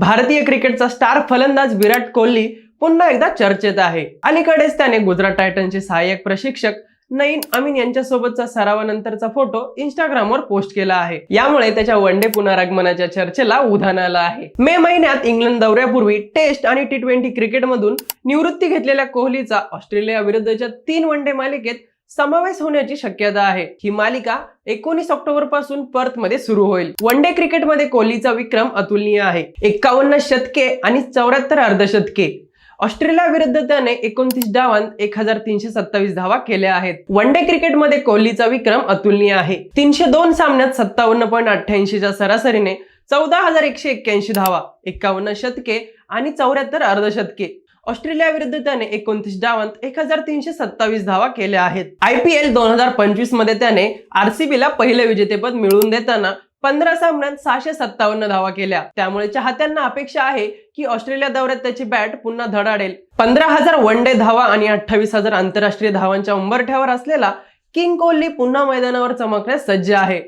भारतीय क्रिकेटचा स्टार फलंदाज विराट कोहली पुन्हा एकदा चर्चेत आहे. अलीकडेच त्याने गुजरात टायटनचे सहाय्यक प्रशिक्षक नईन अमीन यांच्यासोबतचा सरावानंतरचा फोटो इंस्टाग्रामवर पोस्ट केला आहे. यामुळे त्याच्या वनडे पुनरागमनाच्या चर्चेला उधाण आलं आहे. मे महिन्यात इंग्लंड दौऱ्यापूर्वी टेस्ट आणि टी ट्वेंटी क्रिकेटमधून निवृत्ती घेतलेल्या कोहलीचा ऑस्ट्रेलिया विरुद्धच्या तीन वनडे मालिकेत समावेश होण्याची शक्यता आहे. ही मालिका एकोणीस ऑक्टोबरपासून पर्थमध्ये सुरू होईल. वन डे क्रिकेटमध्ये कोहलीचा विक्रम अतुलनीय आहे. एक्कावन्न शतके आणि चौऱ्याहत्तर अर्धशतके. ऑस्ट्रेलिया विरुद्ध त्याने एकोणतीस डावांत एक हजार तीनशे सत्तावीस धावा केल्या आहेत. वन डे क्रिकेटमध्ये कोहलीचा विक्रम अतुलनीय आहे. तीनशे दोन सामन्यात सत्तावन्न पॉईंट अठ्ठ्याऐंशीच्या सरासरीने चौदा हजार एकशे एक्क्याऐंशी धावा एक्कावन्न शतके आणि चौऱ्याहत्तर अर्धशतके. ऑस्ट्रेलिया विरुद्ध त्याने एकोणतीस डावांत एक हजार तीनशे सत्तावीस धावा केल्या आहेत. आय पी एल दोन हजार पंचवीसमध्ये त्याने आरसीबीला पहिलं विजेतेपद मिळवून देताना पंधरा सामन्यात सहाशे सत्तावन्न धावा केल्या. त्यामुळे चाहत्यांना अपेक्षा आहे की ऑस्ट्रेलिया दौऱ्यात त्याची बॅट पुन्हा धडाडेल. पंधरा हजार वन डे धावा आणि अठ्ठावीस हजार आंतरराष्ट्रीय धावांच्या उंबरठ्यावर असलेला किंग कोहली पुन्हा मैदानावर चमकण्यास सज्ज आहे.